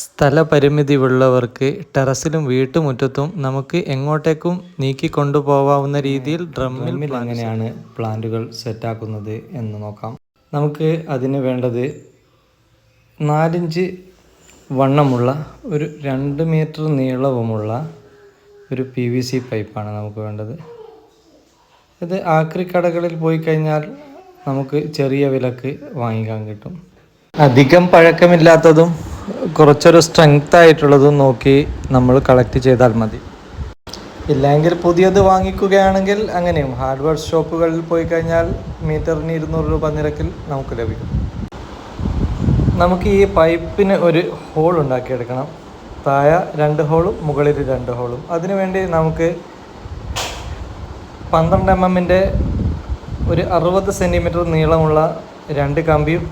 സ്ഥലപരിമിതി ഉള്ളവർക്ക് ടെറസിലും വീട്ടുമുറ്റത്തും നമുക്ക് എങ്ങോട്ടേക്കും നീക്കി കൊണ്ടുപോകാവുന്ന രീതിയിൽ ഡ്രമ്മിൽ അങ്ങനെയാണ് പ്ലാന്റുകൾ സെറ്റാക്കുന്നത് എന്ന് നോക്കാം. നമുക്ക് അതിന് വേണ്ടത് നാലിഞ്ച് വണ്ണമുള്ള ഒരു രണ്ട് മീറ്റർ നീളവുമുള്ള ഒരു പി വി സി പൈപ്പാണ് നമുക്ക് വേണ്ടത്. ഇത് ആക്രിക്കടകളിൽ പോയി കഴിഞ്ഞാൽ നമുക്ക് ചെറിയ വിലക്ക് വാങ്ങിക്കാൻ കിട്ടും. അധികം പഴക്കമില്ലാത്തതും കുറച്ചൊരു സ്ട്രെങ്ത് ആയിട്ടുള്ളതും നോക്കി നമ്മൾ കളക്ട് ചെയ്താൽ മതി. ഇല്ലെങ്കിൽ പുതിയത് വാങ്ങിക്കുകയാണെങ്കിൽ അങ്ങനെയും ഹാർഡ്വെയർ ഷോപ്പുകളിൽ പോയി കഴിഞ്ഞാൽ മീറ്ററിന് ഇരുന്നൂറ് രൂപ നിരക്കിൽ നമുക്ക് ലഭിക്കും. നമുക്ക് ഈ പൈപ്പിന് ഒരു ഹോൾ ഉണ്ടാക്കിയെടുക്കണം. താഴെ രണ്ട് ഹോളും മുകളിൽ രണ്ട് ഹോളും അതിനുവേണ്ടി നമുക്ക് പന്ത്രണ്ട് എം എമ്മിന്റെ ഒരു അറുപത് സെന്റിമീറ്റർ നീളമുള്ള രണ്ട് കമ്പിയും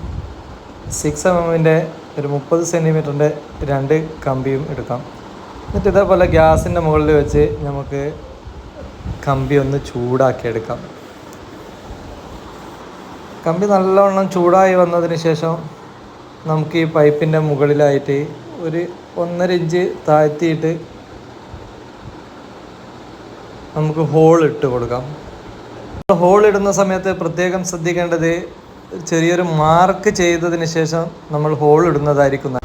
സിക്സ് എം എമ്മിന്റെ ഒരു മുപ്പത് സെന്റിമീറ്ററിന്റെ രണ്ട് കമ്പിയും എടുക്കാം. എന്നിട്ട് ഇതേപോലെ ഗ്യാസിന്റെ മുകളിൽ വെച്ച് നമുക്ക് കമ്പി ഒന്ന് ചൂടാക്കി എടുക്കാം. കമ്പി നല്ലവണ്ണം ചൂടായി വന്നതിന് ശേഷം നമുക്ക് ഈ പൈപ്പിന്റെ മുകളിലായിട്ട് ഒരു ഒന്നര ഇഞ്ച് താഴ്ത്തിയിട്ട് നമുക്ക് ഹോൾ ഇട്ട് കൊടുക്കാം. ഹോൾ ഇടുന്ന സമയത്ത് പ്രത്യേകം ശ്രദ്ധിക്കേണ്ടത് ചെറിയൊരു മാർക്ക് ചെയ്തതിന് ശേഷം നമ്മൾ ഹോൾ ഇടുന്നതായിരിക്കും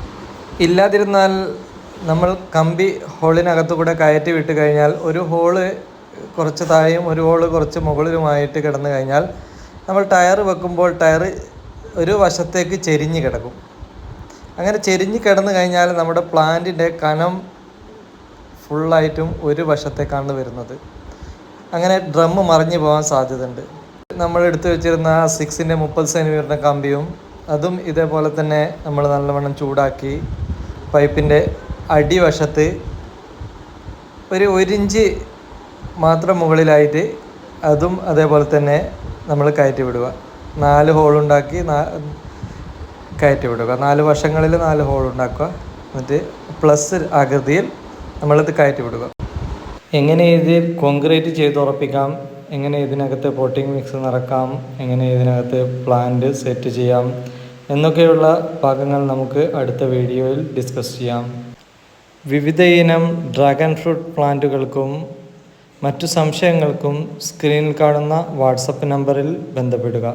ഇല്ലാതിരുന്നാൽ നമ്മൾ കമ്പി ഹോളിനകത്തു കൂടെ കയറ്റി വിട്ട് കഴിഞ്ഞാൽ ഒരു ഹോൾ കുറച്ച് താഴെയും ഒരു ഹോൾ കുറച്ച് മുകളിലുമായിട്ട് കിടന്നു കഴിഞ്ഞാൽ നമ്മൾ ടയർ വെക്കുമ്പോൾ ടയർ ഒരു വശത്തേക്ക് ചെരിഞ്ഞ് കിടക്കും. അങ്ങനെ ചെരിഞ്ഞ് കിടന്നു കഴിഞ്ഞാൽ നമ്മുടെ പ്ലാന്റിന്റെ കനം ഫുള്ളായിട്ടും ഒരു വശത്തേക്കാണ് വരുന്നത്. അങ്ങനെ ഡ്രമ്മ് മറിഞ്ഞു പോകാൻ സാധ്യതയുണ്ട്. നമ്മൾ എടുത്തു വെച്ചിരുന്ന സിക്സിന്റെ മുപ്പത് സെന്റിമീറ്ററിന്റെ കമ്പിയും അതും ഇതേപോലെ തന്നെ നമ്മൾ നല്ലവണ്ണം ചൂടാക്കി പൈപ്പിന്റെ അടിവശത്ത് ഒരു ഒരിഞ്ച് മാത്രം മുകളിലായിട്ട് അതും അതേപോലെ തന്നെ നമ്മൾ കയറ്റി വിടുക നാല് ഹോളുണ്ടാക്കി കയറ്റി വിടുക നാല് വശങ്ങളിൽ നാല് ഹോൾ ഉണ്ടാക്കുക എന്നിട്ട് പ്ലസ് ആകൃതിയിൽ നമ്മളിത് കയറ്റി വിടുക എങ്ങനെ ഇത് കോൺക്രീറ്റ് ചെയ്ത് ഉറപ്പിക്കാം എങ്ങനെ ഇതിനകത്ത് പോട്ടിംഗ് മിക്സ് നിറക്കാം എങ്ങനെ ഇതിനകത്ത് പ്ലാന്റ് സെറ്റ് ചെയ്യാം എന്നൊക്കെയുള്ള ഭാഗങ്ങൾ നമുക്ക് അടുത്ത വീഡിയോയിൽ ഡിസ്കസ് ചെയ്യാം. വിവിധ ഇനം ഡ്രാഗൺ ഫ്രൂട്ട് പ്ലാന്റുകൾക്കും മറ്റു സംശയങ്ങൾക്കും സ്ക്രീനിൽ കാണുന്ന വാട്സപ്പ് നമ്പറിൽ ബന്ധപ്പെടുക.